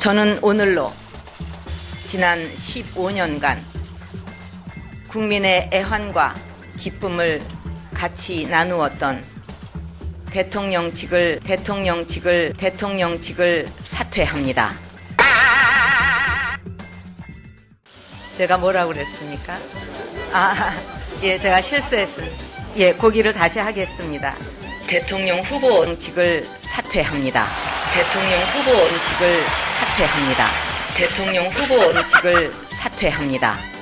저는 오늘로 지난 15년간 국민의 애환과 기쁨을 같이 나누었던 대통령직을 대통령직을 대통령직을 사퇴합니다. 제가 뭐라고 그랬습니까? 아, 예, 제가 실수했습니다. 예, 고기를 다시 하겠습니다. 대통령 후보직을 사퇴합니다. 대통령 후보직을 사퇴합니다. 대통령 후보직을 사퇴합니다.